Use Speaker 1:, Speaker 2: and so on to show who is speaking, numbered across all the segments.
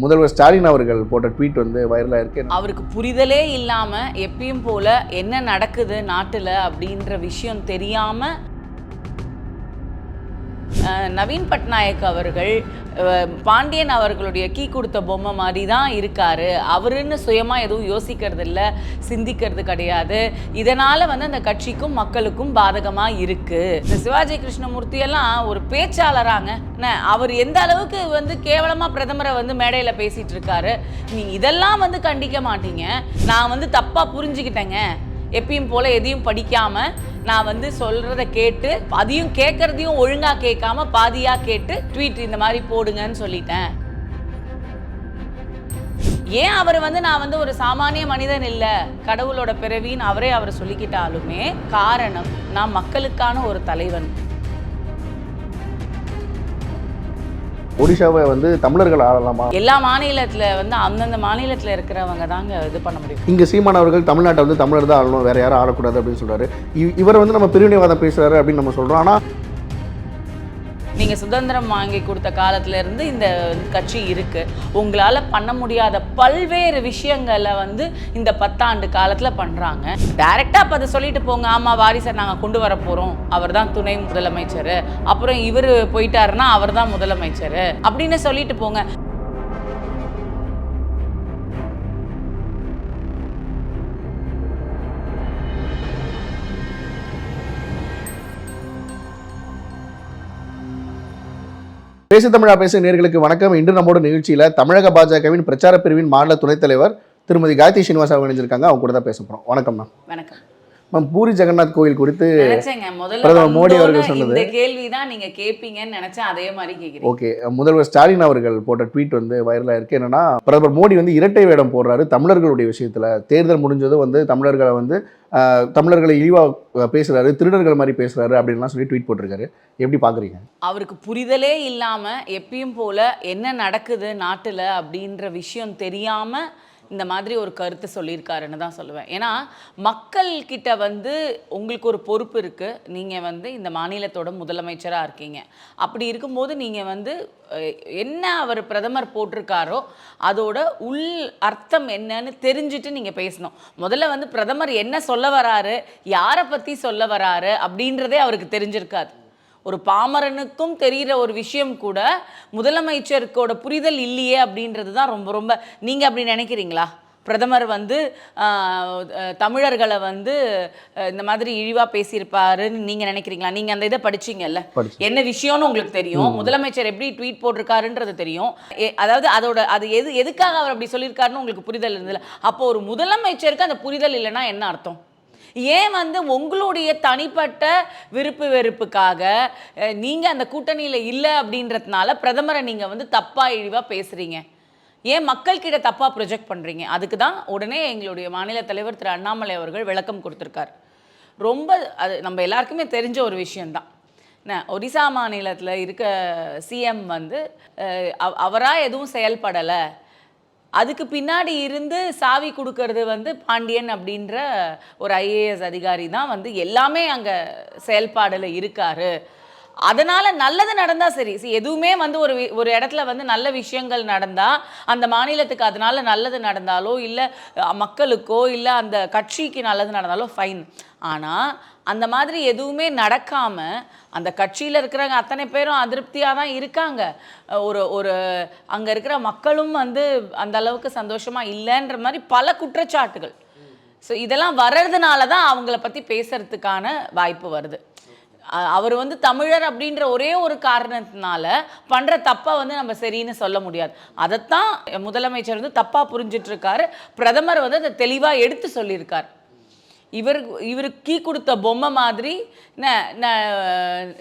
Speaker 1: முதல்வர் ஸ்டாலின் அவர்கள் போட்ட ட்வீட் வந்து
Speaker 2: வைரலாக இருக்கு அவருக்கு புரிதலே இல்லாமல் எப்பயும் போல என்ன நடக்குது நாட்டில் அப்படின்ற விஷயம் தெரியாமல் நவீன் பட்நாயக் அவர்கள் பாண்டியன் அவர்களுடைய கீ கொடுத்த பொம்மை மாதிரி தான் இருக்கார் அவருன்னு சுயமாக எதுவும் யோசிக்கிறது இல்லை சிந்திக்கிறது கிடையாது இதனால் வந்து அந்த கட்சிக்கும் மக்களுக்கும் பாதகமாக இருக்குது இந்த சிவாஜி கிருஷ்ணமூர்த்தியெல்லாம் ஒரு பேச்சாளராங்க அவர் எந்த அளவுக்கு வந்து கேவலமாக பிரதமரை வந்து மேடையில் பேசிகிட்டு இருக்காரு நீங்கள் இதெல்லாம் வந்து கண்டிக்க மாட்டீங்க நான் வந்து தப்பாக புரிஞ்சுக்கிட்டேங்க எப்பயும் போல் எதையும் படிக்காமல் நான் வந்து சொல்கிறத கேட்டு அதையும் கேட்குறதையும் ஒழுங்காக கேட்காம பாதியாக கேட்டு ட்வீட் இந்த மாதிரி போடுங்கன்னு சொல்லிட்டேன் ஏன் அவர் வந்து நான் வந்து ஒரு சாமானிய மனிதன் இல்லை கடவுளோட பிறவின்னு அவரே அவர் சொல்லிக்கிட்டாலுமே காரணம் நான் மக்களுக்கான ஒரு தலைவன்
Speaker 1: ஒடிசாவை வந்து தமிழர்கள்
Speaker 2: ஆளலாமா எல்லா மாநிலத்தில் வந்து அந்தந்த மாநிலத்தில் இருக்கிறவங்க தாங்க இது
Speaker 1: பண்ண முடியும் இங்கே சீமான் அவர்கள் தமிழ்நாட்டை வந்து தமிழர் தான் ஆளணும் வேற யாரும் ஆளக்கூடாது அப்படின்னு சொல்கிறாரு இவர் வந்து நம்ம பிரிவினைவாதம் பேசுகிறாரு அப்படின்னு நம்ம சொல்கிறோம் ஆனால்
Speaker 2: நீங்கள் சுதந்திரம் வாங்கி கொடுத்த காலத்துலேருந்து இந்த கட்சி இருக்குது உங்களால் பண்ண முடியாத பல்வேறு விஷயங்களை வந்து இந்த பத்தாண்டு காலத்தில் பண்ணுறாங்க டைரக்டா அப்ப அதை சொல்லிட்டு போங்க ஆமாம் வாரிசர் நாங்கள் கொண்டு வர போறோம் அவர் தான் துணை முதலமைச்சர் அப்புறம் இவர் போயிட்டாருன்னா அவர் தான் முதலமைச்சர் அப்படின்னு சொல்லிட்டு போங்க
Speaker 1: தேசிய தமிழா பேசு நேர்களுக்கு வணக்கம் இன்று நம்மோட நிகழ்ச்சியில் தமிழக பாஜகவின் பிரச்சார பிரிவின் மாநில துணைத் தலைவர் திருமதி காயத்ரி சீனிவாசா இணைஞ்சிருக்காங்க அவங்க கூட தான் பேச போகிறோம் வணக்கம் மேம் வணக்கம் மேம் பூரி ஜெகநாத் கோயில் குறித்து
Speaker 2: பிரதமர் மோடி அவர்கள் சொன்னது கேள்விதான் நீங்க நீங்கள் கேட்பீங்கன்னு நினச்சேன் அதே மாதிரி
Speaker 1: கேட்குறேன் ஓகே முதல்வர் ஸ்டாலின் அவர்கள் போட்ட ட்வீட் வந்து வைரலா இருக்குது என்னன்னா பிரதமர் மோடி வந்து இரட்டை வேடம் போடுறாரு தமிழர்களுடைய விஷயத்தில் தேர்தல் முடிஞ்சதும் வந்து தமிழர்களை வந்து தமிழர்களை இழிவாக பேசுகிறாரு திருடர்கள் மாதிரி பேசுகிறாரு அப்படின்லாம் சொல்லி ட்வீட் போட்டிருக்காரு எப்படி பார்க்குறீங்க அவருக்கு
Speaker 2: புரிதலே இல்லாமல் எப்பயும் போல் என்ன நடக்குது நாட்டில் அப்படின்ற விஷயம் தெரியாமல் இந்த மாதிரி ஒரு கருத்து சொல்லியிருக்காருன்னு தான் சொல்லுவேன் ஏன்னா மக்கள்கிட்ட வந்து உங்களுக்கு ஒரு பொறுப்பு இருக்குது நீங்கள் வந்து இந்த மாநிலத்தோட முதலமைச்சராக இருக்கீங்க அப்படி இருக்கும்போது நீங்கள் வந்து என்ன அவர் பிரதமர் போட்டிருக்காரோ அதோட உள் அர்த்தம் என்னன்னு தெரிஞ்சுட்டு நீங்கள் பேசணும் முதல்ல வந்து பிரதமர் என்ன சொல்ல வராரு யாரை பற்றி சொல்ல வராரு அப்படின்றதே அவருக்கு தெரிஞ்சிருக்காது ஒரு பாமரனுக்கும் தெரிகிற ஒரு விஷயம் கூட முதலமைச்சருக்கோட புரிதல் இல்லையே அப்படின்றது தான் ரொம்ப ரொம்ப நீங்கள் அப்படி நினைக்கிறீங்களா பிரதமர் வந்து தமிழர்களை வந்து இந்த மாதிரி இழிவா பேசியிருப்பாருன்னு நீங்க நினைக்கிறீங்களா நீங்க அந்த இதை படிச்சீங்கல்ல என்ன விஷயம்னு உங்களுக்கு தெரியும் முதலமைச்சர் எப்படி ட்வீட் போட்டிருக்காருன்றது தெரியும் அதாவது அதோட அது எது எதுக்காக அவர் அப்படி சொல்லியிருக்காருன்னு உங்களுக்கு புரிதல் இருந்ததில்ல அப்போ ஒரு முதலமைச்சருக்கு அந்த புரிதல் இல்லைன்னா என்ன அர்த்தம் ஏன் வந்து உங்களுடைய தனிப்பட்ட விருப்பு வெறுப்புக்காக நீங்கள் அந்த கூட்டணியில் இல்லை அப்படின்றதுனால பிரதமரை நீங்கள் வந்து தப்பாக இழிவாக பேசுகிறீங்க ஏன் மக்கள்கிட்ட தப்பாக ப்ரொஜெக்ட் பண்ணுறீங்க அதுக்கு தான் உடனே எங்களுடைய மாநில தலைவர் திரு அண்ணாமலை அவர்கள் விளக்கம் கொடுத்துருக்கார் ரொம்ப அது நம்ம எல்லாருக்குமே தெரிஞ்ச ஒரு விஷயந்தான் என்ன ஒடிசா மாநிலத்தில் இருக்க சிஎம் வந்து அவராக எதுவும் செயல்படலை அதுக்கு பின்னாடி இருந்து சாவி கொடுக்கறது வந்து பாண்டியன் அப்படின்ற ஒரு ஐஏஎஸ் அதிகாரி தான் வந்து எல்லாமே அங்கே செயல்பாடில் இருக்கார் அதனால் நல்லது நடந்தால் சரி எதுவுமே வந்து ஒரு ஒரு இடத்துல வந்து நல்ல விஷயங்கள் நடந்தால் அந்த மாநிலத்துக்கு அதனால் நல்லது நடந்தாலோ இல்லை மக்களுக்கோ இல்லை அந்த கட்சிக்கு நல்லது நடந்தாலோ ஃபைன் ஆனால் அந்த மாதிரி எதுவுமே நடக்காமல் அந்த கட்சியில் இருக்கிறவங்க அத்தனை பேரும் அதிருப்தியாக தான் இருக்காங்க ஒரு ஒரு அங்கே இருக்கிற மக்களும் வந்து அந்த அளவுக்கு சந்தோஷமாக இல்லைன்ற மாதிரி பல குற்றச்சாட்டுகள் ஸோ இதெல்லாம் வர்றதுனால தான் அவங்கள பற்றி பேசுறதுக்கான வாய்ப்பு வருது அவர் வந்து தமிழர் அப்படின்ற ஒரே ஒரு காரணத்தினால பண்ணுற தப்பா வந்து நம்ம சரின்னு சொல்ல முடியாது அதைத்தான் முதலமைச்சர் வந்து தப்பாக இருக்காரு பிரதமர் வந்து அதை தெளிவாக எடுத்து சொல்லியிருக்காரு இவர் இவருக்கு கீ கொடுத்த பொம்மை மாதிரி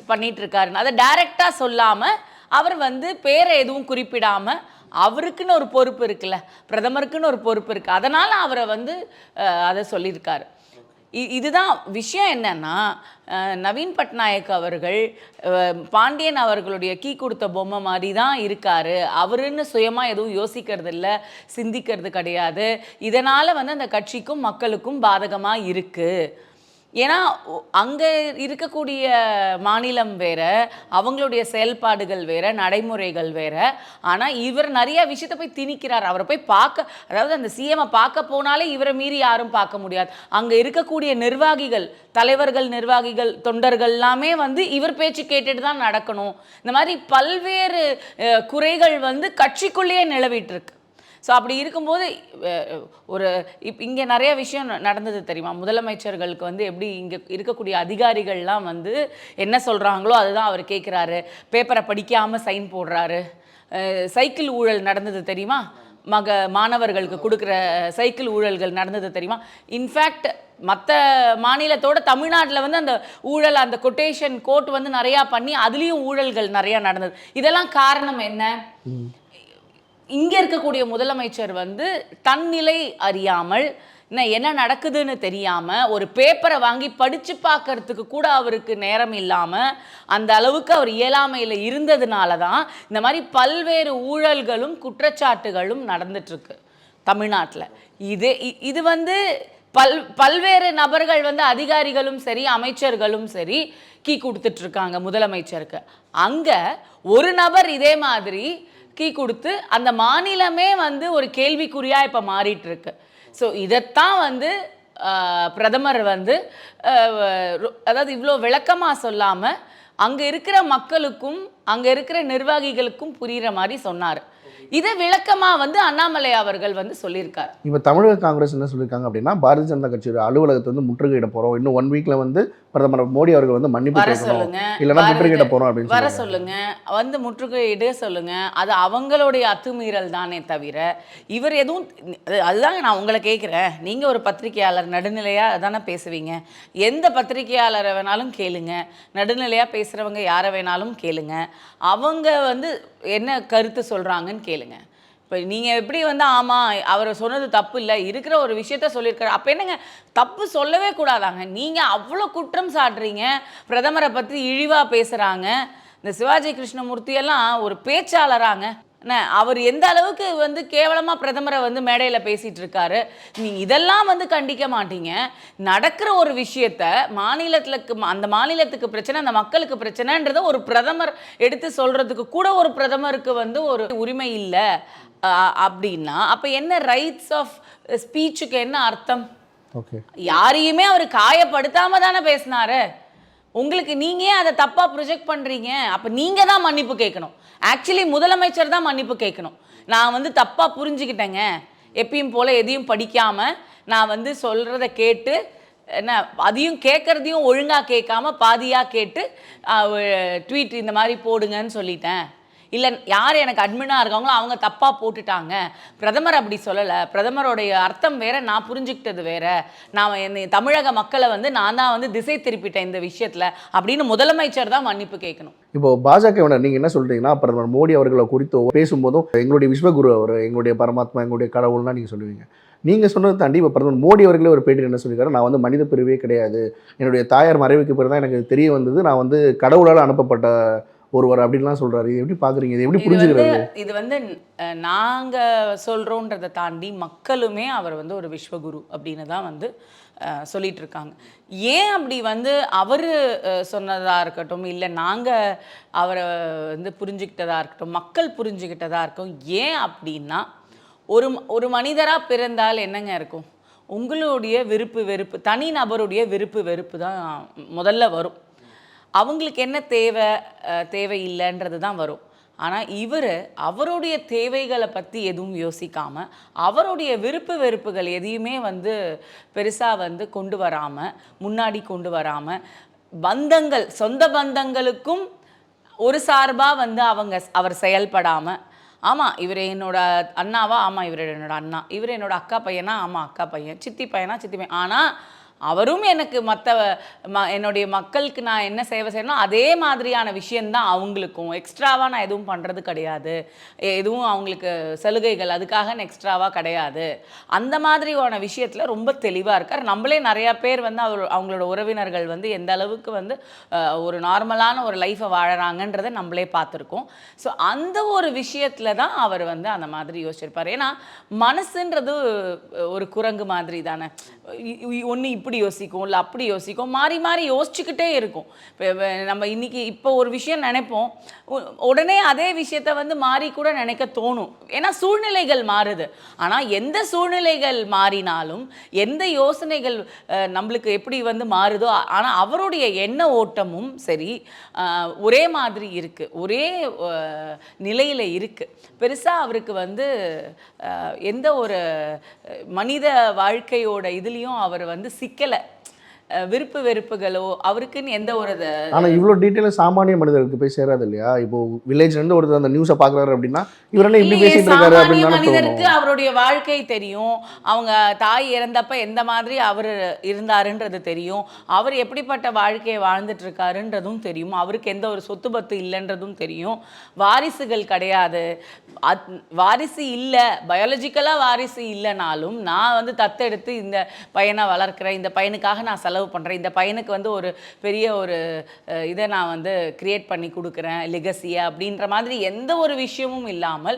Speaker 2: பண்ணிட்டு இருக்காருன்னு அதை டைரெக்டாக சொல்லாமல் அவர் வந்து பேரை எதுவும் குறிப்பிடாமல் அவருக்குன்னு ஒரு பொறுப்பு இருக்குல்ல பிரதமருக்குன்னு ஒரு பொறுப்பு இருக்குது அதனால் அவரை வந்து அதை சொல்லியிருக்காரு இதுதான் விஷயம் என்னன்னா நவீன் பட்நாயக் அவர்கள் பாண்டியன் அவர்களுடைய கீ கொடுத்த பொம்மை மாதிரி தான் இருக்கார் அவருன்னு சுயமாக எதுவும் யோசிக்கிறது இல்லை சிந்திக்கிறது கிடையாது இதனால் வந்து அந்த கட்சிக்கும் மக்களுக்கும் பாதகமாக இருக்குது ஏன்னா அங்கே இருக்கக்கூடிய மாநிலம் வேற அவங்களுடைய செயல்பாடுகள் வேற நடைமுறைகள் வேற ஆனால் இவர் நிறைய விஷயத்த போய் திணிக்கிறார் அவரை போய் பார்க்க அதாவது அந்த சிஎம்ஐ பார்க்க போனாலே இவரை மீறி யாரும் பார்க்க முடியாது அங்கே இருக்கக்கூடிய நிர்வாகிகள் தலைவர்கள் நிர்வாகிகள் தொண்டர்கள் எல்லாமே வந்து இவர் பேச்சு கேட்டுட்டு தான் நடக்கணும் இந்த மாதிரி பல்வேறு குறைகள் வந்து கட்சிக்குள்ளேயே நிலவிட்டு இருக்கு ஸோ அப்படி இருக்கும்போது ஒரு இப் இங்கே நிறைய விஷயம் நடந்தது தெரியுமா முதலமைச்சர்களுக்கு வந்து எப்படி இங்கே இருக்கக்கூடிய அதிகாரிகள்லாம் வந்து என்ன சொல்கிறாங்களோ அதுதான் அவர் கேட்குறாரு பேப்பரை படிக்காமல் சைன் போடுறாரு சைக்கிள் ஊழல் நடந்தது தெரியுமா மக மாணவர்களுக்கு கொடுக்குற சைக்கிள் ஊழல்கள் நடந்தது தெரியுமா இன்ஃபேக்ட் மற்ற மாநிலத்தோட தமிழ்நாட்டில் வந்து அந்த ஊழல் அந்த கொட்டேஷன் கோட் வந்து நிறையா பண்ணி அதுலேயும் ஊழல்கள் நிறையா நடந்தது இதெல்லாம் காரணம் என்ன இங்கே இருக்கக்கூடிய முதலமைச்சர் வந்து தன்னிலை அறியாமல் என்ன நடக்குதுன்னு தெரியாமல் ஒரு பேப்பரை வாங்கி படித்து பார்க்கறதுக்கு கூட அவருக்கு நேரம் இல்லாமல் அந்த அளவுக்கு அவர் இயலாமையில் இருந்ததுனால தான் இந்த மாதிரி பல்வேறு ஊழல்களும் குற்றச்சாட்டுகளும் நடந்துட்டுருக்கு தமிழ்நாட்டில் இது இது வந்து பல் பல்வேறு நபர்கள் வந்து அதிகாரிகளும் சரி அமைச்சர்களும் சரி கீ கொடுத்துட்ருக்காங்க முதலமைச்சருக்கு அங்கே ஒரு நபர் இதே மாதிரி கீ கொடுத்து அந்த மாநிலமே வந்து ஒரு கேள்விக்குறியாக இப்போ மாறிட்டு இருக்கு ஸோ இதைத்தான் வந்து பிரதமர் வந்து அதாவது இவ்வளோ விளக்கமாக சொல்லாமல் அங்கே இருக்கிற மக்களுக்கும் அங்கே இருக்கிற நிர்வாகிகளுக்கும் புரிகிற மாதிரி சொன்னார் இதை விளக்கமாக வந்து அண்ணாமலை அவர்கள் வந்து சொல்லியிருக்காரு
Speaker 1: இப்போ தமிழக காங்கிரஸ் என்ன சொல்லியிருக்காங்க அப்படின்னா பாரதிய ஜனதா கட்சியோட அலுவலகத்தை வந்து முற்றுகையிட போகிறோம் இன்னும் ஒன் வீக்கில் வந்து பிரதமர் மோடி அவர்கள் வந்து மன்னிப்பு சொல்லுங்க இல்லைன்னா முற்றுகையிட போகிறோம்
Speaker 2: அப்படின்னு வர சொல்லுங்க வந்து முற்றுகையிட சொல்லுங்க அது அவங்களுடைய அத்துமீறல் தானே தவிர இவர் எதுவும் அதுதாங்க நான் உங்களை கேட்குறேன் நீங்கள் ஒரு பத்திரிகையாளர் நடுநிலையாக தானே பேசுவீங்க எந்த பத்திரிகையாளரை வேணாலும் கேளுங்க நடுநிலையாக பேசுகிறவங்க யாரை வேணாலும் கேளுங்க அவங்க வந்து என்ன கருத்து சொல்கிறாங்கன்னு கேளுங்க இப்போ நீங்கள் எப்படி வந்து ஆமாம் அவர் சொன்னது தப்பு இல்லை இருக்கிற ஒரு விஷயத்த சொல்லியிருக்காரு அப்போ என்னங்க தப்பு சொல்லவே கூடாதாங்க நீங்கள் அவ்வளோ குற்றம் சாட்டுறீங்க பிரதமரை பற்றி இழிவாக பேசுகிறாங்க இந்த சிவாஜி கிருஷ்ணமூர்த்தியெல்லாம் ஒரு பேச்சாளராங்க அவர் எந்த அளவுக்கு வந்து கேவலமாக பிரதமரை வந்து மேடையில் பேசிகிட்டு இருக்காரு நீ இதெல்லாம் வந்து கண்டிக்க மாட்டீங்க நடக்கிற ஒரு விஷயத்த மாநிலத்தில் அந்த மாநிலத்துக்கு பிரச்சனை அந்த மக்களுக்கு பிரச்சனைன்றதை ஒரு பிரதமர் எடுத்து சொல்கிறதுக்கு கூட ஒரு பிரதமருக்கு வந்து ஒரு உரிமை இல்லை அப்படின்னா அப்போ என்ன ரைட்ஸ் ஆஃப் ஸ்பீச்சுக்கு என்ன அர்த்தம் யாரையுமே அவர் காயப்படுத்தாம தானே பேசினாரு உங்களுக்கு நீங்க அதை தப்பா ப்ரொஜெக்ட் பண்றீங்க அப்ப நீங்க தான் மன்னிப்பு கேட்கணும் ஆக்சுவலி முதலமைச்சர் தான் மன்னிப்பு கேட்கணும் நான் வந்து தப்பா புரிஞ்சுக்கிட்டேங்க எப்பயும் போல எதையும் படிக்காம நான் வந்து சொல்றத கேட்டு என்ன அதையும் கேட்கறதையும் ஒழுங்காக கேட்காம பாதியாக கேட்டு ட்வீட் இந்த மாதிரி போடுங்கன்னு சொல்லிட்டேன் இல்லை யார் எனக்கு அட்மினாக இருக்காங்களோ அவங்க தப்பாக போட்டுட்டாங்க பிரதமர் அப்படி சொல்லலை பிரதமருடைய அர்த்தம் வேற நான் புரிஞ்சுக்கிட்டது வேற நான் என்னை தமிழக மக்களை வந்து நான் தான் வந்து திசை திருப்பிட்டேன் இந்த விஷயத்தில் அப்படின்னு முதலமைச்சர் தான் மன்னிப்பு கேட்கணும்
Speaker 1: இப்போ பாஜக நீங்கள் என்ன சொல்கிறீங்கன்னா பிரதமர் மோடி அவர்களை குறித்து பேசும்போதும் எங்களுடைய விஸ்வகுரு அவர் எங்களுடைய பரமாத்மா எங்களுடைய கடவுள்னா நீங்கள் சொல்லுவீங்க நீங்கள் சொன்னது தாண்டி இப்போ பிரதமர் மோடி அவர்களே ஒரு பேட்டி என்ன சொல்லியிருக்காரு நான் வந்து மனித பிரிவே கிடையாது என்னுடைய தாயார் மறைவுக்கு பிறகு தான் எனக்கு தெரிய வந்தது நான் வந்து கடவுளால் அனுப்பப்பட்ட ஒருவர் அப்படின்லாம் சொல்கிறாரு இது எப்படி பார்க்குறீங்க இது எப்படி புரிஞ்சுக்கிறது
Speaker 2: இது வந்து நாங்கள் சொல்கிறோன்றதை தாண்டி மக்களுமே அவர் வந்து ஒரு விஸ்வகுரு அப்படின்னு தான் வந்து சொல்லிட்டு இருக்காங்க ஏன் அப்படி வந்து அவர் சொன்னதாக இருக்கட்டும் இல்லை நாங்கள் அவரை வந்து புரிஞ்சுக்கிட்டதாக இருக்கட்டும் மக்கள் புரிஞ்சுக்கிட்டதாக இருக்கட்டும் ஏன் அப்படின்னா ஒரு ஒரு மனிதராக பிறந்தால் என்னங்க இருக்கும் உங்களுடைய விருப்பு வெறுப்பு தனி நபருடைய விருப்பு வெறுப்பு தான் முதல்ல வரும் அவங்களுக்கு என்ன தேவை தேவை இல்லைன்றது தான் வரும் ஆனால் இவர் அவருடைய தேவைகளை பற்றி எதுவும் யோசிக்காமல் அவருடைய விருப்பு வெறுப்புகள் எதையுமே வந்து பெருசாக வந்து கொண்டு வராமல் முன்னாடி கொண்டு வராமல் பந்தங்கள் சொந்த பந்தங்களுக்கும் ஒரு சார்பாக வந்து அவங்க அவர் செயல்படாமல் ஆமாம் இவர் என்னோட அண்ணாவா ஆமாம் இவர் என்னோட அண்ணா இவர் என்னோட அக்கா பையனா ஆமாம் அக்கா பையன் சித்தி பையனா சித்தி பையன் ஆனால் அவரும் எனக்கு மற்ற ம என்னுடைய மக்களுக்கு நான் என்ன சேவை செய்யணும் அதே மாதிரியான விஷயந்தான் அவங்களுக்கும் எக்ஸ்ட்ராவாக நான் எதுவும் பண்ணுறது கிடையாது எதுவும் அவங்களுக்கு சலுகைகள் அதுக்காக நான் எக்ஸ்ட்ராவாக கிடையாது அந்த மாதிரியான விஷயத்தில் ரொம்ப தெளிவாக இருக்கார் நம்மளே நிறையா பேர் வந்து அவர் அவங்களோட உறவினர்கள் வந்து எந்த அளவுக்கு வந்து ஒரு நார்மலான ஒரு லைஃப்பை வாழறாங்கன்றதை நம்மளே பார்த்துருக்கோம் ஸோ அந்த ஒரு விஷயத்தில் தான் அவர் வந்து அந்த மாதிரி யோசிச்சிருப்பார் ஏன்னா மனசுன்றது ஒரு குரங்கு மாதிரி தானே ஒன்று இப்படி இப்படி யோசிக்கும் இல்லை அப்படி யோசிக்கும் மாறி மாறி யோசிச்சுக்கிட்டே இருக்கும் இப்போ நம்ம இன்றைக்கி இப்போ ஒரு விஷயம் நினைப்போம் உடனே அதே விஷயத்த வந்து மாறி கூட நினைக்க தோணும் ஏன்னா சூழ்நிலைகள் மாறுது ஆனால் எந்த சூழ்நிலைகள் மாறினாலும் எந்த யோசனைகள் நம்மளுக்கு எப்படி வந்து மாறுதோ ஆனால் அவருடைய எண்ண ஓட்டமும் சரி ஒரே மாதிரி இருக்குது ஒரே நிலையில் இருக்குது பெருசாக அவருக்கு வந்து எந்த ஒரு மனித வாழ்க்கையோட இதுலேயும் அவர் வந்து சிக்க നിൽക്കൽ விருப்பு வெறுப்புகளோ அவருக்குன்னு எந்த ஒரு
Speaker 1: ஆனால் இவ்வளோ டீட்டெயிலும் சாமானிய மனிதர்களுக்கு போய் சேராது இல்லையா இப்போ வில்லேஜ்லேருந்து ஒருத்தர் அந்த நியூஸை பார்க்குறாரு அப்படின்னா இவரெல்லாம் இப்படி பேசிட்டு இருக்காரு அப்படின்னு மனிதருக்கு
Speaker 2: அவருடைய வாழ்க்கை தெரியும் அவங்க தாய் இறந்தப்ப எந்த மாதிரி அவர் இருந்தாருன்றது தெரியும் அவர் எப்படிப்பட்ட வாழ்க்கையை வாழ்ந்துட்டு இருக்காருன்றதும் தெரியும் அவருக்கு எந்த ஒரு சொத்து பத்து இல்லைன்றதும் தெரியும் வாரிசுகள் கிடையாது வாரிசு இல்லை பயாலஜிக்கலாக வாரிசு இல்லைனாலும் நான் வந்து தத்தெடுத்து இந்த பையனை வளர்க்குறேன் இந்த பையனுக்காக நான் செலவு செலவு பண்ணுறேன் இந்த பையனுக்கு வந்து ஒரு பெரிய ஒரு இதை நான் வந்து கிரியேட் பண்ணி கொடுக்குறேன் லெகசியை அப்படின்ற மாதிரி எந்த ஒரு விஷயமும் இல்லாமல்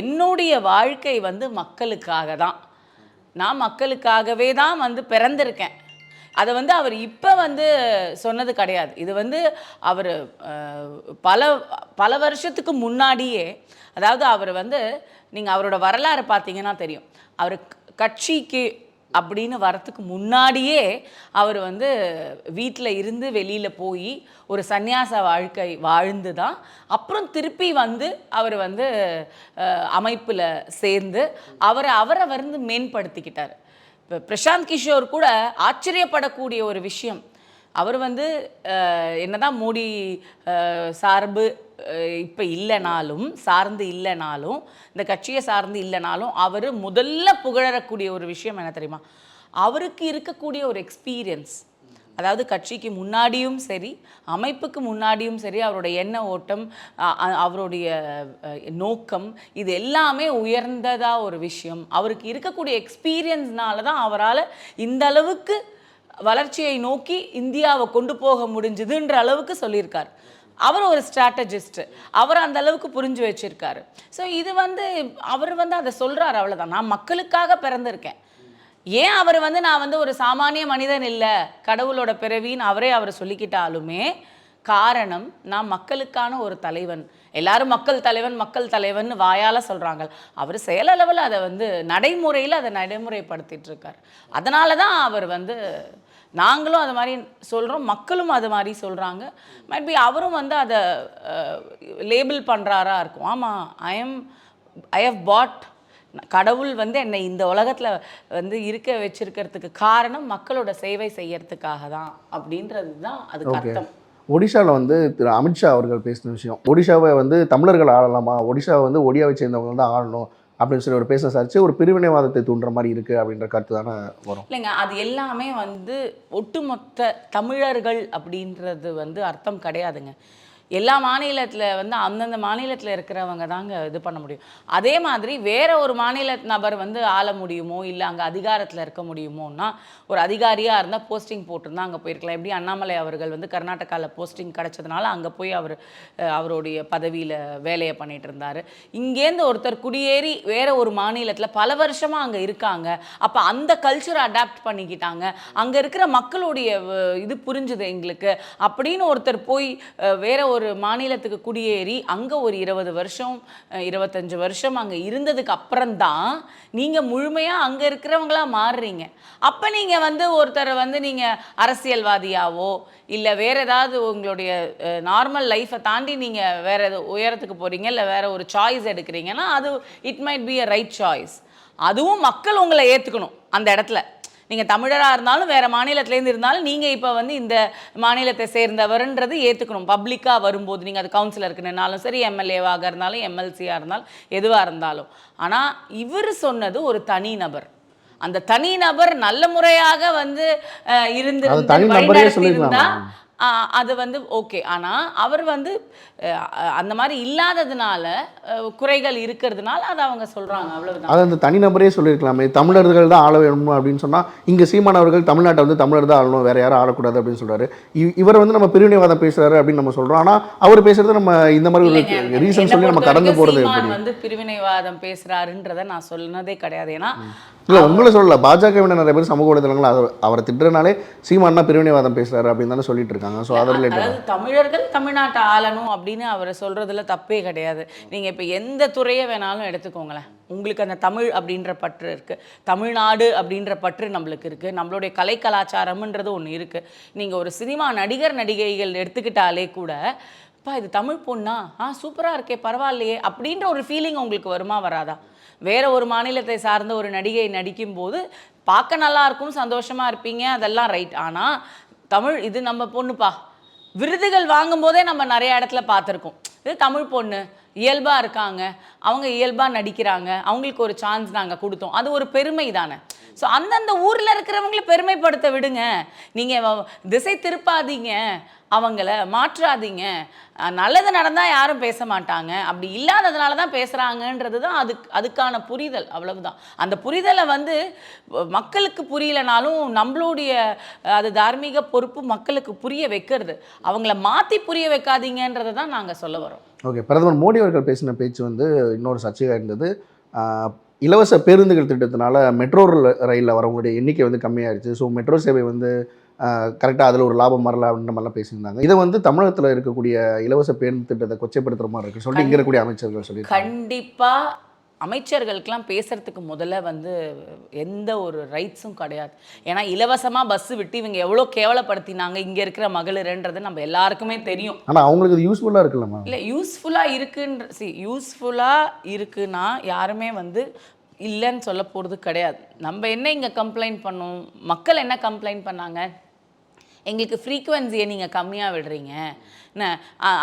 Speaker 2: என்னுடைய வாழ்க்கை வந்து மக்களுக்காக தான் நான் மக்களுக்காகவே தான் வந்து பிறந்திருக்கேன் அதை வந்து அவர் இப்போ வந்து சொன்னது கிடையாது இது வந்து அவர் பல பல வருஷத்துக்கு முன்னாடியே அதாவது அவர் வந்து நீங்கள் அவரோட வரலாறு பார்த்தீங்கன்னா தெரியும் அவர் கட்சிக்கு அப்படின்னு வரத்துக்கு முன்னாடியே அவர் வந்து வீட்டில் இருந்து வெளியில் போய் ஒரு சந்நியாச வாழ்க்கை வாழ்ந்து தான் அப்புறம் திருப்பி வந்து அவர் வந்து அமைப்பில் சேர்ந்து அவரை அவரை வந்து மேம்படுத்திக்கிட்டார் இப்போ பிரசாந்த் கிஷோர் கூட ஆச்சரியப்படக்கூடிய ஒரு விஷயம் அவர் வந்து என்னதான் மோடி சார்பு இப்போ இல்லைனாலும் சார்ந்து இல்லைனாலும் இந்த கட்சியை சார்ந்து இல்லைனாலும் அவர் முதல்ல புகழறக்கூடிய ஒரு விஷயம் என்ன தெரியுமா அவருக்கு இருக்கக்கூடிய ஒரு எக்ஸ்பீரியன்ஸ் அதாவது கட்சிக்கு முன்னாடியும் சரி அமைப்புக்கு முன்னாடியும் சரி அவருடைய எண்ண ஓட்டம் அவருடைய நோக்கம் இது எல்லாமே உயர்ந்ததாக ஒரு விஷயம் அவருக்கு இருக்கக்கூடிய எக்ஸ்பீரியன்ஸ்னால தான் அவரால் இந்த அளவுக்கு வளர்ச்சியை நோக்கி இந்தியாவை கொண்டு போக முடிஞ்சுதுன்ற அளவுக்கு சொல்லியிருக்கார் அவர் ஒரு ஸ்ட்ராட்டஜிஸ்ட் அவர் அந்த அளவுக்கு புரிஞ்சு வச்சிருக்காரு ஸோ இது வந்து அவர் வந்து அதை சொல்கிறார் அவ்வளோதான் நான் மக்களுக்காக பிறந்திருக்கேன் ஏன் அவர் வந்து நான் வந்து ஒரு சாமானிய மனிதன் இல்லை கடவுளோட பிறவின்னு அவரே அவர் சொல்லிக்கிட்டாலுமே காரணம் நான் மக்களுக்கான ஒரு தலைவன் எல்லாரும் மக்கள் தலைவன் மக்கள் தலைவன் வாயால் சொல்கிறாங்க அவர் செயலளவில் அதை வந்து நடைமுறையில் அதை நடைமுறைப்படுத்திட்டு இருக்கார் அதனால தான் அவர் வந்து நாங்களும் அது மாதிரி சொல்கிறோம் மக்களும் அது மாதிரி சொல்கிறாங்க மைட் பி அவரும் வந்து அதை லேபிள் பண்ணுறாரா இருக்கும் ஆமாம் ஐ எம் ஐ ஹவ் பாட் கடவுள் வந்து என்னை இந்த உலகத்தில் வந்து இருக்க வச்சிருக்கிறதுக்கு காரணம் மக்களோட சேவை செய்யறதுக்காக தான் அப்படின்றது தான் அது அர்த்தம்
Speaker 1: ஒடிஷாவில் வந்து திரு அமித்ஷா அவர்கள் பேசின விஷயம் ஒடிஷாவை வந்து தமிழர்கள் ஆளலாமா ஒடிஷாவை வந்து ஒடியாவை சேர்ந்தவங்க தான் ஆளணும் அப்படின்னு சொல்லி ஒரு பேச சாரிச்சு ஒரு பிரிவினைவாதத்தை தூண்டுற மாதிரி இருக்குது அப்படின்ற கருத்து தானே வரும் இல்லைங்க அது
Speaker 2: எல்லாமே வந்து ஒட்டுமொத்த தமிழர்கள் அப்படின்றது வந்து அர்த்தம் கிடையாதுங்க எல்லா மாநிலத்தில் வந்து அந்தந்த மாநிலத்தில் இருக்கிறவங்க தாங்க இது பண்ண முடியும் அதே மாதிரி வேறு ஒரு மாநில நபர் வந்து ஆள முடியுமோ இல்லை அங்கே அதிகாரத்தில் இருக்க முடியுமோன்னா ஒரு அதிகாரியாக இருந்தால் போஸ்டிங் போட்டிருந்தா அங்கே போயிருக்கலாம் எப்படி அண்ணாமலை அவர்கள் வந்து கர்நாடகாவில் போஸ்டிங் கிடச்சதுனால அங்கே போய் அவர் அவருடைய பதவியில் வேலையை பண்ணிகிட்டு இருந்தார் இங்கேருந்து ஒருத்தர் குடியேறி வேறு ஒரு மாநிலத்தில் பல வருஷமாக அங்கே இருக்காங்க அப்போ அந்த கல்ச்சரை அடாப்ட் பண்ணிக்கிட்டாங்க அங்கே இருக்கிற மக்களுடைய இது புரிஞ்சுது எங்களுக்கு அப்படின்னு ஒருத்தர் போய் வேற ஒரு ஒரு மாநிலத்துக்கு குடியேறி அங்கே ஒரு இருபது வருஷம் இருபத்தஞ்சி வருஷம் அங்கே இருந்ததுக்கு அப்புறம்தான் நீங்கள் முழுமையாக அங்கே இருக்கிறவங்களா மாறுறீங்க அப்போ நீங்கள் வந்து ஒருத்தரை வந்து நீங்கள் அரசியல்வாதியாவோ இல்லை வேறு ஏதாவது உங்களுடைய நார்மல் லைஃப்பை தாண்டி நீங்கள் வேறு உயரத்துக்கு போகிறீங்க இல்லை வேறு ஒரு சாய்ஸ் எடுக்கிறீங்கன்னா அது it might be a right choice அதுவும் மக்கள் உங்களை ஏற்றுக்கணும் அந்த இடத்துல நீங்கள் தமிழராக இருந்தாலும் வேறு மாநிலத்திலேருந்து இருந்தாலும் நீங்கள் இப்போ வந்து இந்த மாநிலத்தை சேர்ந்தவர்ன்றது ஏற்றுக்கணும் பப்ளிக்காக வரும்போது நீங்கள் அது கவுன்சிலருக்கு நின்னாலும் சரி எம்எல்ஏவாக இருந்தாலும் எம்எல்சியாக இருந்தாலும் எதுவாக இருந்தாலும் ஆனால் இவர் சொன்னது ஒரு தனி நபர் அந்த தனி நபர் நல்ல முறையாக வந்து இருந்து அது வந்து ஓகே ஆனால் அவர் வந்து அந்த மாதிரி இல்லாததுனால குறைகள் இருக்கிறதுனால அதை அவங்க சொல்கிறாங்க அவ்வளோதான்
Speaker 1: அது அந்த தனிநபரே சொல்லியிருக்கலாமே தமிழர்கள் தான் ஆள வேணும் அப்படின்னு சொன்னால் இங்கே சீமான் அவர்கள் தமிழ்நாட்டை வந்து தமிழர் தான் ஆளணும் வேறு யாரும் ஆளக்கூடாது அப்படின்னு சொல்கிறாரு இவர் வந்து நம்ம பிரிவினைவாதம் பேசுகிறாரு அப்படின்னு நம்ம சொல்கிறோம் ஆனால் அவர் பேசுகிறது நம்ம இந்த மாதிரி ரீசன் சொல்லி நம்ம
Speaker 2: கடந்து போகிறது வந்து பிரிவினைவாதம் பேசுகிறாருன்றதை நான் சொன்னதே கிடையாது ஏன்னா இல்லை உங்களை
Speaker 1: சொல்லல பாஜகவினர் நிறைய பேர் சமூக வலைதளங்கள் அவர் அவரை திட்டுறனாலே சீமானா பிரிவினைவாதம் பேசுறாரு அப்படின்னு தானே சொல்லிட்டு இருக்காங்க ஸோ அதை ரிலேட்டட்
Speaker 2: தமிழர்கள் தமிழ்நாட்டை ஆளணும் அப்படின்னு அவர் சொல்றதுல தப்பே கிடையாது நீங்கள் இப்போ எந்த துறையை வேணாலும் எடுத்துக்கோங்களேன் உங்களுக்கு அந்த தமிழ் அப்படின்ற பற்று இருக்குது தமிழ்நாடு அப்படின்ற பற்று நம்மளுக்கு இருக்குது நம்மளுடைய கலை கலாச்சாரம்ன்றது ஒன்று இருக்குது நீங்கள் ஒரு சினிமா நடிகர் நடிகைகள் எடுத்துக்கிட்டாலே கூட அப்பா இது தமிழ் பொண்ணா ஆ சூப்பராக இருக்கே பரவாயில்லையே அப்படின்ற ஒரு ஃபீலிங் உங்களுக்கு வருமா வராதா வேற ஒரு மாநிலத்தை சார்ந்த ஒரு நடிகை நடிக்கும்போது பார்க்க நல்லா இருக்கும் சந்தோஷமாக இருப்பீங்க அதெல்லாம் ரைட் ஆனால் தமிழ் இது நம்ம பொண்ணுப்பா விருதுகள் வாங்கும்போதே நம்ம நிறைய இடத்துல பார்த்துருக்கோம் இது தமிழ் பொண்ணு இயல்பாக இருக்காங்க அவங்க இயல்பாக நடிக்கிறாங்க அவங்களுக்கு ஒரு சான்ஸ் நாங்கள் கொடுத்தோம் அது ஒரு பெருமை தானே ஸோ அந்தந்த ஊரில் இருக்கிறவங்கள பெருமைப்படுத்த விடுங்க நீங்கள் திசை திருப்பாதீங்க அவங்கள மாற்றாதீங்க நல்லது நடந்தால் யாரும் பேச மாட்டாங்க அப்படி இல்லாததுனால தான் பேசுகிறாங்கன்றது தான் அதுக்கு அதுக்கான புரிதல் அவ்வளவுதான் அந்த புரிதலை வந்து மக்களுக்கு புரியலனாலும் நம்மளுடைய அது தார்மீக பொறுப்பு மக்களுக்கு புரிய வைக்கிறது அவங்கள மாற்றி புரிய வைக்காதீங்கன்றதை தான் நாங்கள் சொல்ல வரோம் ஓகே
Speaker 1: பிரதமர் மோடி அவர்கள் பேசின பேச்சு வந்து இன்னொரு சர்ச்சையாக இருந்தது இலவச பேருந்துகள் திட்டத்தினால மெட்ரோ ரயிலில் வரவங்களுடைய எண்ணிக்கை வந்து கம்மியாயிருச்சு ஸோ மெட்ரோ சேவை வந்து கரெக்டாக அதில் ஒரு லாபம் வரல அப்படின்ற மாதிரிலாம் பேசியிருந்தாங்க இதை வந்து தமிழகத்தில் இருக்கக்கூடிய இலவச பேருந்து திட்டத்தை கொச்சைப்படுத்துகிற மாதிரி இருக்குது சொல்லிட்டு இங்கே இருக்கக்கூடிய அமைச்சர்கள் சொல்லி கண்டிப்பாக
Speaker 2: அமைச்சர்களுக்கெல்லாம் பேசுகிறதுக்கு முதல்ல வந்து எந்த ஒரு ரைட்ஸும் கிடையாது ஏன்னா இலவசமாக பஸ் விட்டு இவங்க எவ்வளோ கேவலப்படுத்தினாங்க இங்கே இருக்கிற மகளிருன்றது நம்ம எல்லாருக்குமே தெரியும் ஆனால்
Speaker 1: அவங்களுக்கு யூஸ்ஃபுல்லாக இருக்குல்லம்மா இல்லை யூஸ்ஃபுல்லாக
Speaker 2: இருக்குன்ற சி யூஸ்ஃபுல்லாக இருக்குன்னா யாருமே வந்து இல்லைன்னு சொல்ல போகிறது கிடையாது நம்ம என்ன இங்கே கம்ப்ளைண்ட் பண்ணோம் மக்கள் என்ன கம்ப்ளைண்ட் பண்ணாங்க எங்களுக்கு ஃப்ரீக்குவென்சியை நீங்கள் கம்மியாக விடுறீங்க என்ன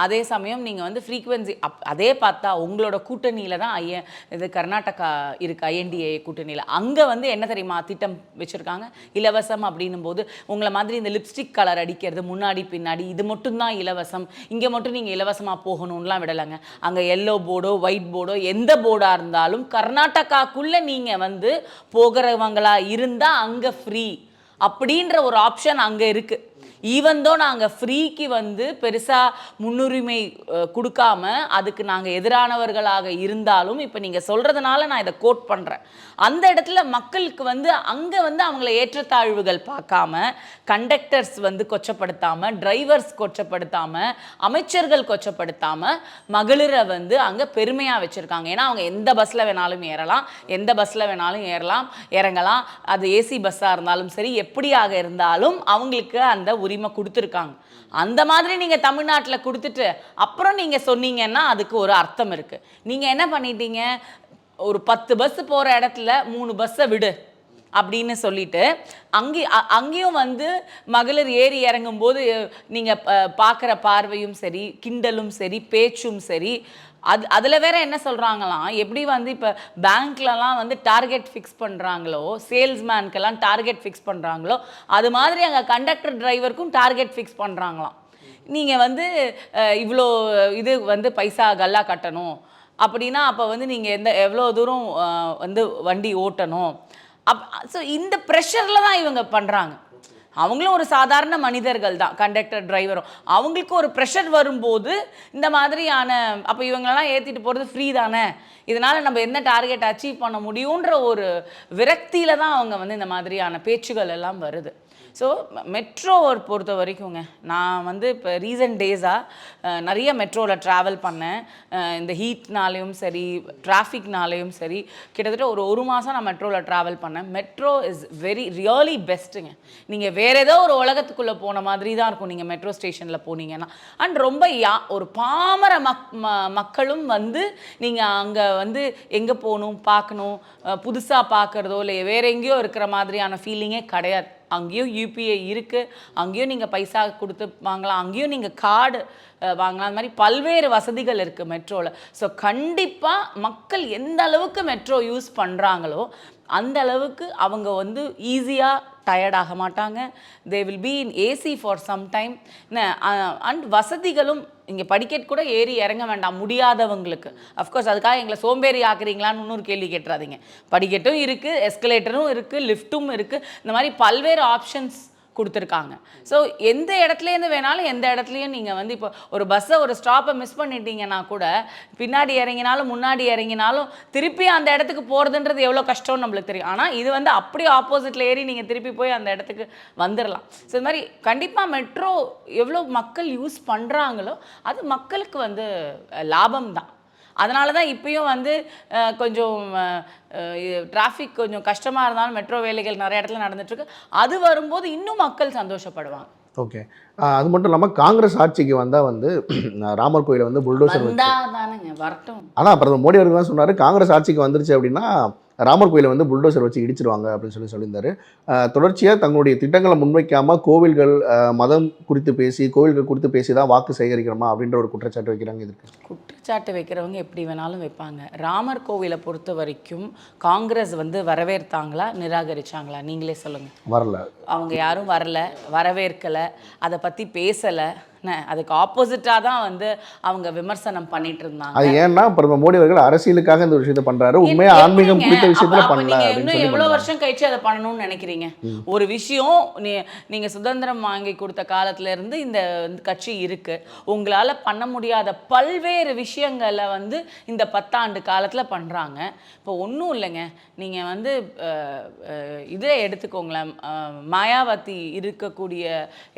Speaker 2: அதே சமயம் நீங்கள் வந்து ஃப்ரீக்குவென்சி அப் அதே பார்த்தா உங்களோட கூட்டணியில் தான் ஐய இது கர்நாடகா இருக்குது ஐஎன்டிஏ கூட்டணியில் அங்கே வந்து என்ன தெரியுமா திட்டம் வச்சுருக்காங்க இலவசம் அப்படின்னும் போது உங்களை மாதிரி இந்த லிப்ஸ்டிக் கலர் அடிக்கிறது முன்னாடி பின்னாடி இது மட்டும்தான் இலவசம் இங்கே மட்டும் நீங்கள் இலவசமாக போகணும்லாம் விடலைங்க அங்கே எல்லோ போர்டோ ஒயிட் போர்டோ எந்த போர்டாக இருந்தாலும் கர்நாடகாக்குள்ளே நீங்கள் வந்து போகிறவங்களாக இருந்தால் அங்கே ஃப்ரீ அப்படின்ற ஒரு ஆப்ஷன் அங்கே இருக்குது ஈவன் தோ நாங்கள் ஃப்ரீக்கு வந்து பெருசாக முன்னுரிமை கொடுக்காம அதுக்கு நாங்கள் எதிரானவர்களாக இருந்தாலும் இப்போ நீங்கள் சொல்கிறதுனால நான் இதை கோட் பண்ணுறேன் அந்த இடத்துல மக்களுக்கு வந்து அங்கே வந்து அவங்கள ஏற்றத்தாழ்வுகள் பார்க்காம கண்டக்டர்ஸ் வந்து கொச்சப்படுத்தாமல் டிரைவர்ஸ் கொச்சப்படுத்தாமல் அமைச்சர்கள் கொச்சப்படுத்தாமல் மகளிரை வந்து அங்கே பெருமையாக வச்சுருக்காங்க ஏன்னா அவங்க எந்த பஸ்ஸில் வேணாலும் ஏறலாம் எந்த பஸ்ஸில் வேணாலும் ஏறலாம் இறங்கலாம் அது ஏசி பஸ்ஸாக இருந்தாலும் சரி எப்படியாக இருந்தாலும் அவங்களுக்கு அந்த உரிமை கொடுத்துருக்காங்க அந்த மாதிரி நீங்கள் தமிழ்நாட்டில் கொடுத்துட்டு அப்புறம் நீங்கள் சொன்னீங்கன்னா அதுக்கு ஒரு அர்த்தம் இருக்குது நீங்கள் என்ன பண்ணிட்டீங்க ஒரு பத்து பஸ் போகிற இடத்துல மூணு பஸ்ஸை விடு அப்படின்னு சொல்லிட்டு அங்கே அங்கேயும் வந்து மகளிர் ஏறி இறங்கும் போது நீங்கள் பார்க்குற பார்வையும் சரி கிண்டலும் சரி பேச்சும் சரி அது அதில் வேற என்ன சொல்கிறாங்களாம் எப்படி வந்து இப்போ பேங்க்லலாம் வந்து டார்கெட் ஃபிக்ஸ் பண்ணுறாங்களோ சேல்ஸ்மேனுக்கெல்லாம் டார்கெட் ஃபிக்ஸ் பண்ணுறாங்களோ அது மாதிரி அங்கே கண்டக்டர் டிரைவருக்கும் டார்கெட் ஃபிக்ஸ் பண்ணுறாங்களாம் நீங்கள் வந்து இவ்வளோ இது வந்து பைசா கல்லாக கட்டணும் அப்படின்னா அப்போ வந்து நீங்கள் எந்த எவ்வளோ தூரம் வந்து வண்டி ஓட்டணும் அப் ஸோ இந்த ப்ரெஷரில் தான் இவங்க பண்ணுறாங்க அவங்களும் ஒரு சாதாரண மனிதர்கள் தான் கண்டக்டர் டிரைவரும் அவங்களுக்கு ஒரு ப்ரெஷர் வரும்போது இந்த மாதிரியான அப்போ இவங்களெல்லாம் ஏற்றிட்டு போகிறது ஃப்ரீ தானே இதனால் நம்ம என்ன டார்கெட் அச்சீவ் பண்ண முடியுன்ற ஒரு விரக்தியில் தான் அவங்க வந்து இந்த மாதிரியான பேச்சுகள் எல்லாம் வருது ஸோ மெட்ரோவை பொறுத்த வரைக்கும்ங்க நான் வந்து இப்போ ரீசன்ட் டேஸாக நிறைய மெட்ரோவில் ட்ராவல் பண்ணேன் இந்த ஹீட்னாலேயும் சரி டிராஃபிக்னாலேயும் சரி கிட்டத்தட்ட ஒரு ஒரு மாதம் நான் மெட்ரோவில் ட்ராவல் பண்ணேன் மெட்ரோ இஸ் வெரி ரியலி பெஸ்ட்டுங்க நீங்கள் வேறு ஏதோ ஒரு உலகத்துக்குள்ளே போன மாதிரி தான் இருக்கும் நீங்கள் மெட்ரோ ஸ்டேஷனில் போனீங்கன்னா அண்ட் ரொம்ப யா ஒரு பாமர மக் மக்களும் வந்து நீங்கள் அங்கே வந்து எங்கே போகணும் பார்க்கணும் புதுசாக பார்க்குறதோ இல்லை வேறு எங்கேயோ இருக்கிற மாதிரியான ஃபீலிங்கே கிடையாது அங்கேயும் யூபிஐ இருக்குது அங்கேயும் நீங்கள் பைசா கொடுத்து வாங்கலாம் அங்கேயும் நீங்கள் கார்டு வாங்கலாம் அந்த மாதிரி பல்வேறு வசதிகள் இருக்குது மெட்ரோவில் ஸோ கண்டிப்பாக மக்கள் எந்த அளவுக்கு மெட்ரோ யூஸ் பண்ணுறாங்களோ அந்த அளவுக்கு அவங்க வந்து ஈஸியாக டயர்டாக மாட்டாங்க they will be in AC for some time and வசதிகளும் இங்கே படிக்கட் கூட ஏறி இறங்க வேண்டாம் முடியாதவங்களுக்கு அஃப்கோர்ஸ் அதுக்காக எங்களை சோம்பேறி ஆக்குறீங்களான்னு இன்னொரு கேள்வி கேட்டுறாதீங்க படிக்கட்டும் இருக்குது எஸ்கலேட்டரும் இருக்குது லிஃப்ட்டும் இருக்குது இந்த மாதிரி பல்வேறு ஆப்ஷன்ஸ் கொடுத்துருக்காங்க ஸோ எந்த இடத்துலேருந்து வேணாலும் எந்த இடத்துலையும் நீங்கள் வந்து இப்போ ஒரு பஸ்ஸை ஒரு ஸ்டாப்பை மிஸ் பண்ணிட்டீங்கன்னா கூட பின்னாடி இறங்கினாலும் முன்னாடி இறங்கினாலும் திருப்பி அந்த இடத்துக்கு போகிறதுன்றது எவ்வளோ கஷ்டம்னு நம்மளுக்கு தெரியும் ஆனால் இது வந்து அப்படியே ஆப்போசிட்டில் ஏறி நீங்கள் திருப்பி போய் அந்த இடத்துக்கு வந்துடலாம் ஸோ இது மாதிரி கண்டிப்பாக மெட்ரோ எவ்வளோ மக்கள் யூஸ் பண்ணுறாங்களோ அது மக்களுக்கு வந்து லாபம் தான் அதனால தான் இப்பயும் வந்து கொஞ்சம் டிராஃபிக் கொஞ்சம் கஷ்டமாக இருந்தாலும் மெட்ரோ வேலைகள் நிறைய இடத்துல நடந்துட்டுருக்கு அது வரும்போது இன்னும் மக்கள் சந்தோஷப்படுவாங்க ஓகே
Speaker 1: அது மட்டும் இல்லாமல் காங்கிரஸ் ஆட்சிக்கு வந்தால் வந்து ராமர் கோயிலை வந்து புல்டோசர்
Speaker 2: வரட்டும் ஆனால் பிரதமர் மோடி அவர்கள் தான் சொன்னார்
Speaker 1: காங்கிரஸ் ஆட்சிக்கு வந்துருச்சு அப்படின்னா ராமர் கோயிலை வந்து புல்டோசர் வச்சு இடிச்சிருவாங்க அப்படின்னு சொல்லி சொல்லியிருந்தார் தொடர்ச்சியாக தங்களுடைய திட்டங்களை முன்வைக்காமல் கோவில்கள் மதம் குறித்து பேசி கோவில்கள் குறித்து பேசி தான் வாக்கு சேகரிக்கிறோமா அப்படின்ற ஒரு குற்றச்சாட்டு வைக்கிறாங்க
Speaker 2: இதுக்கு சாட்டு வைக்கிறவங்க எப்படி வேணாலும் வைப்பாங்க ராமர் கோவிலை பொறுத்த வரைக்கும் காங்கிரஸ் வந்து வரவேற்றாங்களா நிராகரிச்சாங்களா நீங்களே சொல்லுங்க வரல அவங்க யாரும் வரல வரவேற்கல அதை பத்தி பேசல அதுக்கு ஆப்போசிட்டா தான் வந்து அவங்க விமர்சனம் பண்ணிட்டு இருந்தாங்க
Speaker 1: அது ஏன்னா பிரதமர் மோடி அவர்கள் அரசியலுக்காக இந்த விஷயத்தை பண்றாரு உண்மையா ஆன்மீகம் குறித்த விஷயத்துல பண்ணல இன்னும்
Speaker 2: எவ்வளவு வருஷம் கழிச்சு அதை பண்ணணும்னு நினைக்கிறீங்க ஒரு விஷயம் நீங்க சுதந்திரம் வாங்கி கொடுத்த காலத்துல இருந்து இந்த கட்சி இருக்கு உங்களால பண்ண முடியாத பல்வேறு விஷயம் விஷயங்களை வந்து இந்த பத்தாண்டு காலத்தில் பண்ணுறாங்க இப்போ ஒன்றும் இல்லைங்க நீங்கள் வந்து இதே எடுத்துக்கோங்களேன் மாயாவதி இருக்கக்கூடிய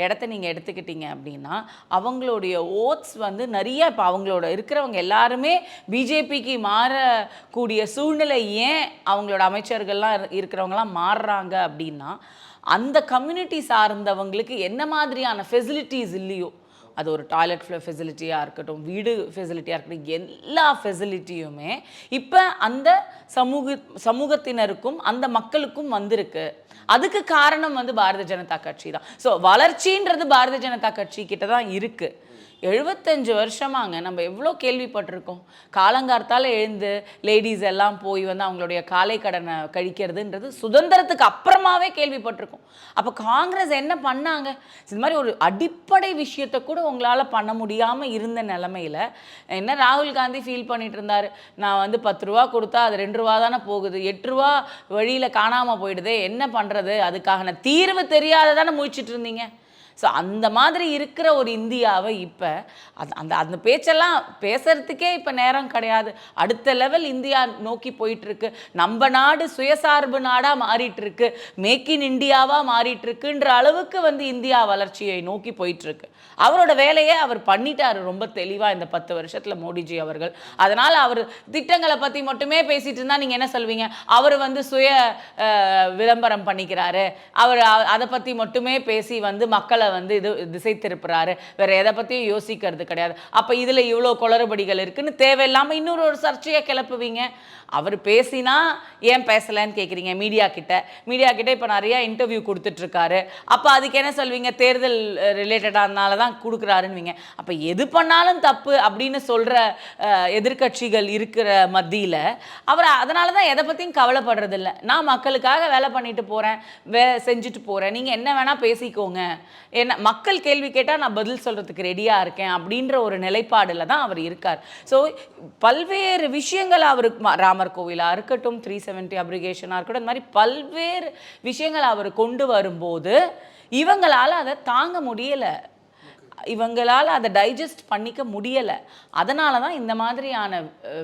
Speaker 2: இடத்த நீங்கள் எடுத்துக்கிட்டீங்க அப்படின்னா அவங்களுடைய ஓட்ஸ் வந்து நிறைய இப்போ அவங்களோட இருக்கிறவங்க எல்லாருமே பிஜேபிக்கு மாறக்கூடிய சூழ்நிலை ஏன் அவங்களோட அமைச்சர்கள்லாம் இருக்கிறவங்களாம் மாறுறாங்க அப்படின்னா அந்த கம்யூனிட்டி சார்ந்தவங்களுக்கு என்ன மாதிரியான ஃபெசிலிட்டிஸ் இல்லையோ அது ஒரு டாய்லெட் ஃபெசிலிட்டியாக இருக்கட்டும் வீடு ஃபெசிலிட்டியாக இருக்கட்டும் எல்லா ஃபெசிலிட்டியுமே இப்போ அந்த சமூக சமூகத்தினருக்கும் அந்த மக்களுக்கும் வந்திருக்கு அதுக்கு காரணம் வந்து பாரதிய ஜனதா கட்சி தான் ஸோ வளர்ச்சின்றது பாரதிய ஜனதா கட்சி கிட்ட தான் இருக்குது எழுபத்தஞ்சு வருஷமாங்க நம்ம எவ்வளோ கேள்விப்பட்டிருக்கோம் காலங்கார்த்தால் எழுந்து லேடிஸ் எல்லாம் போய் வந்து அவங்களுடைய காலை கடனை கழிக்கிறதுன்றது சுதந்திரத்துக்கு அப்புறமாவே கேள்விப்பட்டிருக்கோம் அப்போ காங்கிரஸ் என்ன பண்ணாங்க இந்த மாதிரி ஒரு அடிப்படை விஷயத்தை கூட உங்களால் பண்ண முடியாமல் இருந்த நிலமையில் என்ன ராகுல் காந்தி ஃபீல் பண்ணிட்டு இருந்தார் நான் வந்து பத்து ரூபா கொடுத்தா அது ரெண்டு ரூபா தானே போகுது எட்டு ரூபா வழியில் காணாமல் போயிடுது என்ன பண்ணுறது அதுக்காக தீர்வு தெரியாத தானே முழிச்சிட்டு இருந்தீங்க ஸோ அந்த மாதிரி இருக்கிற ஒரு இந்தியாவை இப்போ அது அந்த அந்த பேச்செல்லாம் பேசுகிறதுக்கே இப்போ நேரம் கிடையாது அடுத்த லெவல் இந்தியா நோக்கி போயிட்டுருக்கு நம்ம நாடு சுயசார்பு நாடாக மாறிட்டுருக்கு மேக் இன் இந்தியாவாக மாறிட்டுருக்குன்ற அளவுக்கு வந்து இந்தியா வளர்ச்சியை நோக்கி போயிட்டுருக்கு அவரோட வேலையை அவர் பண்ணிட்டார் ரொம்ப தெளிவாக இந்த பத்து வருஷத்தில் மோடிஜி அவர்கள் அதனால் அவர் திட்டங்களை பற்றி மட்டுமே பேசிகிட்டு இருந்தால் நீங்கள் என்ன சொல்வீங்க அவர் வந்து சுய விளம்பரம் பண்ணிக்கிறாரு அவர் அதை பற்றி மட்டுமே பேசி வந்து மக்களை வந்து இது திசை திருப்புறாரு வேற எதை பற்றியும் யோசிக்கிறது கிடையாது அப்போ இதில் இவ்வளோ குளறுபடிகள் இருக்குன்னு தேவையில்லாமல் இன்னொரு ஒரு சர்ச்சையை கிளப்புவீங்க அவர் பேசினா ஏன் பேசலன்னு கேட்குறீங்க மீடியா கிட்ட மீடியா கிட்ட இப்போ நிறையா இன்டர்வியூ கொடுத்துட்ருக்காரு அப்போ அதுக்கு என்ன சொல்வீங்க தேர்தல் ரிலேட்டடானால தான் கொடுக்குறாருன்னு அப்போ எது பண்ணாலும் தப்பு அப்படின்னு சொல்கிற எதிர்கட்சிகள் இருக்கிற மத்தியில் அவர் அதனால தான் எதை பற்றியும் கவலைப்படுறதில்ல நான் மக்களுக்காக வேலை பண்ணிட்டு போகிறேன் வே செஞ்சுட்டு போகிறேன் நீங்கள் என்ன வேணால் பேசிக்கோங்க என்ன மக்கள் கேள்வி கேட்டால் நான் பதில் சொல்கிறதுக்கு ரெடியாக இருக்கேன் அப்படின்ற ஒரு நிலைப்பாடில் தான் அவர் இருக்கார் ஸோ பல்வேறு விஷயங்கள் அவருக்கு ராமர் கோவிலாக இருக்கட்டும் த்ரீ செவன்ட்டி அப்ரிகேஷனாக இருக்கட்டும் இந்த மாதிரி பல்வேறு விஷயங்கள் அவர் கொண்டு வரும்போது இவங்களால் அதை தாங்க முடியலை இவங்களால் அதை டைஜஸ்ட் பண்ணிக்க முடியலை அதனால தான் இந்த மாதிரியான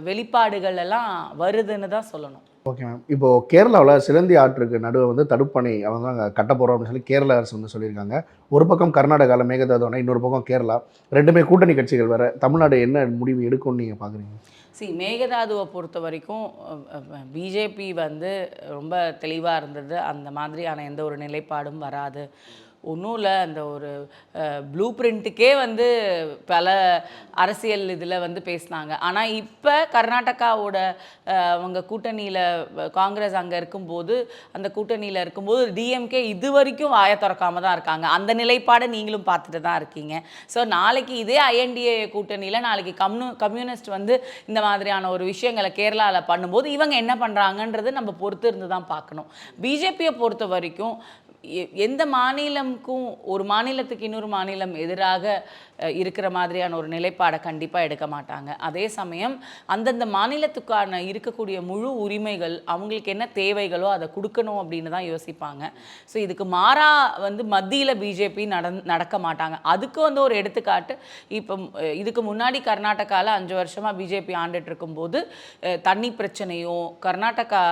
Speaker 2: வெளிப்பாடுகள் எல்லாம் வருதுன்னு தான் சொல்லணும் ஓகே மேம் இப்போது
Speaker 1: கேரளாவில் சிலந்தி ஆற்றுக்கு நடுவே வந்து தடுப்பணை அவங்க அங்கே கட்ட போகிறோம் அப்படின்னு சொல்லி கேரள அரசு வந்து சொல்லியிருக்காங்க ஒரு பக்கம் கர்நாடகாவில் மேகதாதோனா இன்னொரு பக்கம் கேரளா ரெண்டுமே கூட்டணி கட்சிகள் வேறு தமிழ்நாடு என்ன முடிவு எடுக்கும்னு நீங்கள் பார்க்குறீங்க சி
Speaker 2: மேகதாதுவை பொறுத்த வரைக்கும் பிஜேபி வந்து ரொம்ப தெளிவாக இருந்தது அந்த மாதிரியான எந்த ஒரு நிலைப்பாடும் வராது ஒன்றும் இல்லை அந்த ஒரு ப்ளூ பிரிண்ட்டுக்கே வந்து பல அரசியல் இதில் வந்து பேசினாங்க ஆனால் இப்போ கர்நாடகாவோட அவங்க கூட்டணியில் காங்கிரஸ் அங்கே இருக்கும்போது அந்த கூட்டணியில் இருக்கும்போது டிஎம்கே இது வரைக்கும் வாய திறக்காம தான் இருக்காங்க அந்த நிலைப்பாடை நீங்களும் பார்த்துட்டு தான் இருக்கீங்க ஸோ நாளைக்கு இதே ஐஎன்டிஏ கூட்டணியில் நாளைக்கு கம்யூ கம்யூனிஸ்ட் வந்து இந்த மாதிரியான ஒரு விஷயங்களை கேரளாவில் பண்ணும்போது இவங்க என்ன பண்ணுறாங்கன்றது நம்ம பொறுத்து இருந்து தான் பார்க்கணும் பிஜேபியை பொறுத்த வரைக்கும் எந்த மாநிலமுக்கும் ஒரு மாநிலத்துக்கு இன்னொரு மாநிலம் எதிராக இருக்கிற மாதிரியான ஒரு நிலைப்பாடை கண்டிப்பாக எடுக்க மாட்டாங்க அதே சமயம் அந்தந்த மாநிலத்துக்கான இருக்கக்கூடிய முழு உரிமைகள் அவங்களுக்கு என்ன தேவைகளோ அதை கொடுக்கணும் அப்படின்னு தான் யோசிப்பாங்க ஸோ இதுக்கு மாறாக வந்து மத்தியில் பிஜேபி நடந் நடக்க மாட்டாங்க அதுக்கு வந்து ஒரு எடுத்துக்காட்டு இப்போ இதுக்கு முன்னாடி கர்நாடகாவில் அஞ்சு வருஷமாக பிஜேபி ஆண்டுட்டு இருக்கும்போது தண்ணி பிரச்சனையும் கர்நாடகா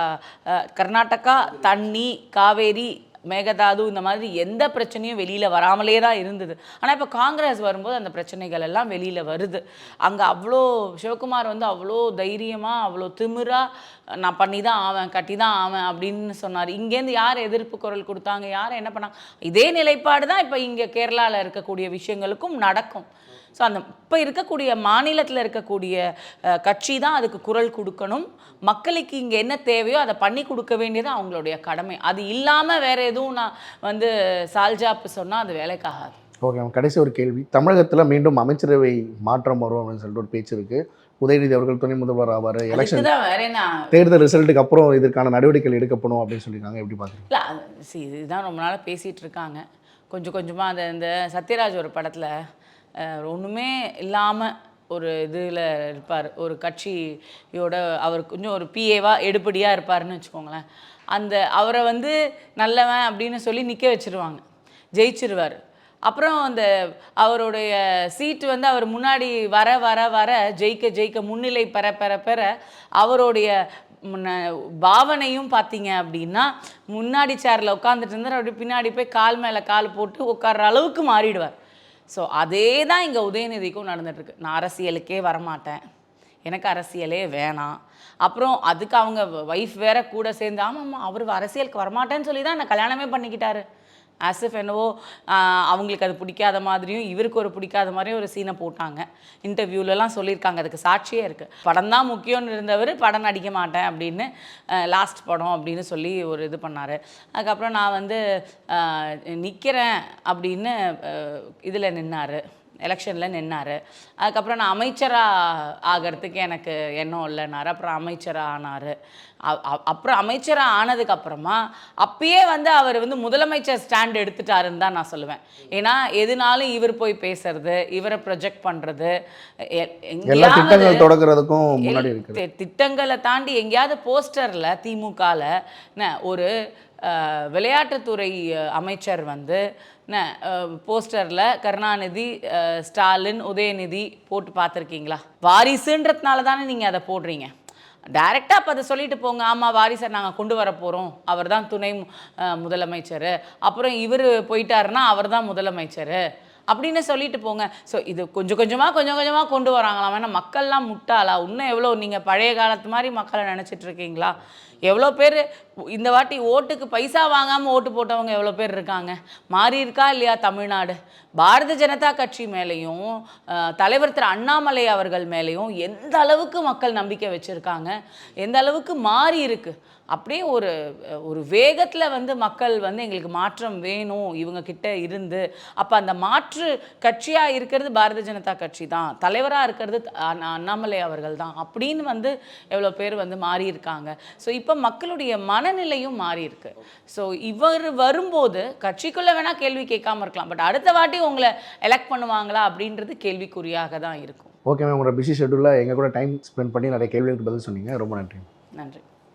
Speaker 2: கர்நாடகா தண்ணி காவேரி மேகதாது இந்த மாதிரி எந்த பிரச்சனையும் வெளியில் வராமலே தான் இருந்தது ஆனால் இப்போ காங்கிரஸ் வரும்போது அந்த பிரச்சனைகள் எல்லாம் வெளியில் வருது அங்கே அவ்வளோ சிவகுமார் வந்து அவ்வளோ தைரியமாக அவ்வளோ திமிராக நான் பண்ணி தான் ஆவேன் கட்டி தான் ஆவேன் அப்படின்னு சொன்னார் இங்கேருந்து யார் எதிர்ப்பு குரல் கொடுத்தாங்க யார் என்ன பண்ணாங்க இதே நிலைப்பாடு தான் இப்போ இங்கே கேரளாவில் இருக்கக்கூடிய விஷயங்களுக்கும் நடக்கும் ஸோ அந்த இப்போ இருக்கக்கூடிய மாநிலத்தில் இருக்கக்கூடிய கட்சி தான் அதுக்கு குரல் கொடுக்கணும் மக்களுக்கு இங்கே என்ன தேவையோ அதை பண்ணி கொடுக்க வேண்டியது அவங்களுடைய கடமை அது இல்லாமல் வேறு எதுவும் நான் வந்து சால்ஜாப்பு சொன்னால் அது வேலைக்காகாது ஓகே மேம் கடைசி ஒரு கேள்வி
Speaker 1: தமிழகத்தில் மீண்டும் அமைச்சரவை மாற்றம் வரும் அப்படின்னு சொல்லிட்டு ஒரு பேச்சு இருக்குது உதயநிதி அவர்கள் துணை முதல்வர் ஆவார் எலெக்ஷன் தான்
Speaker 2: தேர்தல் ரிசல்ட்டுக்கு அப்புறம் இதற்கான நடவடிக்கைகள்
Speaker 1: எடுக்கப்படும் அப்படின்னு சொல்லியிருக்காங்க எப்படி பார்த்து இல்லை
Speaker 2: இதுதான் ரொம்ப நாளாக பேசிகிட்டு இருக்காங்க கொஞ்சம் கொஞ்சமாக அந்த இந்த சத்யராஜ் ஒரு படத்தில் ஒன்றுமே இல்லாமல் ஒரு இதில் இருப்பார் ஒரு கட்சியோட அவர் கொஞ்சம் ஒரு பிஏவாக எடுப்படியாக இருப்பார்னு வச்சுக்கோங்களேன் அந்த அவரை வந்து நல்லவன் அப்படின்னு சொல்லி நிற்க வச்சுருவாங்க ஜெயிச்சிருவார் அப்புறம் அந்த அவருடைய சீட்டு வந்து அவர் முன்னாடி வர வர வர ஜெயிக்க ஜெயிக்க முன்னிலை பெற பெற பெற அவருடைய பாவனையும் பார்த்தீங்க அப்படின்னா முன்னாடி சேரில் உட்காந்துட்டு இருந்தார் அப்படி பின்னாடி போய் கால் மேலே கால் போட்டு உட்கார்ற அளவுக்கு மாறிடுவார் ஸோ அதே தான் இங்கே உதயநிதிக்கும் நடந்துகிட்ருக்கு நான் அரசியலுக்கே வரமாட்டேன் எனக்கு அரசியலே வேணாம் அப்புறம் அதுக்கு அவங்க ஒய்ஃப் வேற கூட சேர்ந்து ஆமாம் அவர் அரசியலுக்கு வரமாட்டேன்னு சொல்லி தான் என்னை கல்யாணமே பண்ணிக்கிட்டாரு ஆஸ் இஃப் என்னவோ அவங்களுக்கு அது பிடிக்காத மாதிரியும் இவருக்கு ஒரு பிடிக்காத மாதிரியும் ஒரு சீனை போட்டாங்க இன்டர்வியூலலாம் சொல்லியிருக்காங்க அதுக்கு சாட்சியே இருக்குது படம் தான் முக்கியம்னு இருந்தவர் படம் நடிக்க மாட்டேன் அப்படின்னு லாஸ்ட் படம் அப்படின்னு சொல்லி ஒரு இது பண்ணார் அதுக்கப்புறம் நான் வந்து நிற்கிறேன் அப்படின்னு இதில் நின்னார் எலெக்ஷனில் நின்னார் அதுக்கப்புறம் நான் அமைச்சராக ஆகிறதுக்கு எனக்கு எண்ணம் இல்லைனாரு அப்புறம் அமைச்சராக ஆனார் அப்புறம் அமைச்சராக ஆனதுக்கப்புறமா அப்பயே வந்து அவர் வந்து முதலமைச்சர் ஸ்டாண்ட் எடுத்துட்டாருன்னு தான் நான் சொல்லுவேன் ஏன்னா எதுனாலும் இவர் போய் பேசுறது இவரை ப்ரொஜெக்ட் பண்ணுறது திட்டங்களை தாண்டி எங்கேயாவது போஸ்டரில் திமுகவில் ஒரு விளையாட்டுத்துறை அமைச்சர் வந்து போஸ்டரில் கருணாநிதி ஸ்டாலின் உதயநிதி போட்டு பார்த்துருக்கீங்களா வாரிசுன்றதுனால தானே நீங்கள் அதை போடுறீங்க டைரெக்டாக அப்போ அதை சொல்லிட்டு போங்க ஆமாம் வாரிசை நாங்கள் கொண்டு வர போகிறோம் அவர் தான் துணை முதலமைச்சர் அப்புறம் இவர் போயிட்டாருன்னா அவர் தான் முதலமைச்சர் அப்படின்னு சொல்லிட்டு போங்க ஸோ இது கொஞ்சம் கொஞ்சமாக கொஞ்சம் கொஞ்சமாக கொண்டு வராங்களாம் ஏன்னா மக்கள்லாம் முட்டாளா இன்னும் எவ்வளோ நீங்கள் பழைய காலத்து மாதிரி மக்களை நினச்சிட்ருக்கீங்களா எவ்வளோ பேர் இந்த வாட்டி ஓட்டுக்கு பைசா வாங்காமல் ஓட்டு போட்டவங்க எவ்வளோ பேர் இருக்காங்க மாறி இருக்கா இல்லையா தமிழ்நாடு பாரதிய ஜனதா கட்சி மேலேயும் தலைவர் திரு அண்ணாமலை அவர்கள் மேலேயும் எந்த அளவுக்கு மக்கள் நம்பிக்கை வச்சுருக்காங்க எந்த அளவுக்கு மாறி இருக்குது அப்படியே ஒரு ஒரு வேகத்தில் வந்து மக்கள் வந்து எங்களுக்கு மாற்றம் வேணும் இவங்கக்கிட்ட இருந்து அப்போ அந்த மாற்று கட்சியாக இருக்கிறது பாரதிய ஜனதா கட்சி தான் தலைவராக இருக்கிறது அண்ணாமலை அவர்கள் தான் அப்படின்னு வந்து எவ்வளோ பேர் வந்து மாறியிருக்காங்க ஸோ இப்போ மக்களுடைய மனநிலையும் மாறியிருக்கு ஸோ இவர் வரும்போது கட்சிக்குள்ளே வேணால் கேள்வி கேட்காம இருக்கலாம் பட் அடுத்த வாட்டி உங்களை எலெக்ட் பண்ணுவாங்களா அப்படின்றது கேள்விக்குறியாக தான் இருக்கும்
Speaker 1: ஓகே மேம் உங்களோட பிஸி ஷெட்யூலில் எங்கள் கூட டைம் ஸ்பெண்ட் பண்ணி நிறைய கேள்விகளுக்கு பதில் சொன்னீங்க ரொம்ப நன்றி
Speaker 2: நன்றி